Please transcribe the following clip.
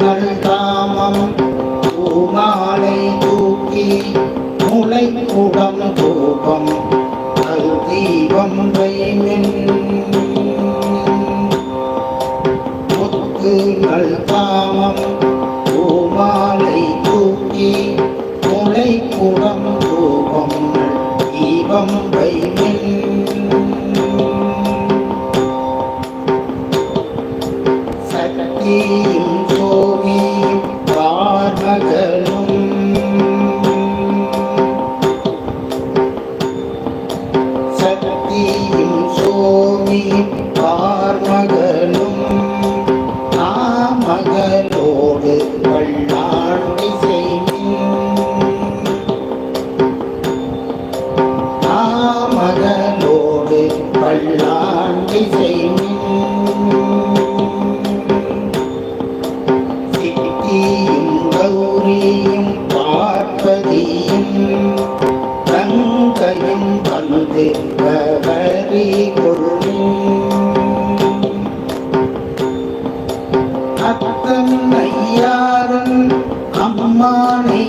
நல்காமம் பூமாலை தூக்கி முளை முளைக்குடம் கோபம் அல் தீபம் வைமின். முத்து நல்காமம் பூமாலை தூக்கி முளை முளைக்குடம் கோபம் தீபம் வைமின். சக்தியும் வள்ளாண்டி செய்மின் சித்தியும் கௌரியும் பார்ப்பதியும் கங்கையும் வந்து கவரி அத்தம் ஐயாரும் அம்மானை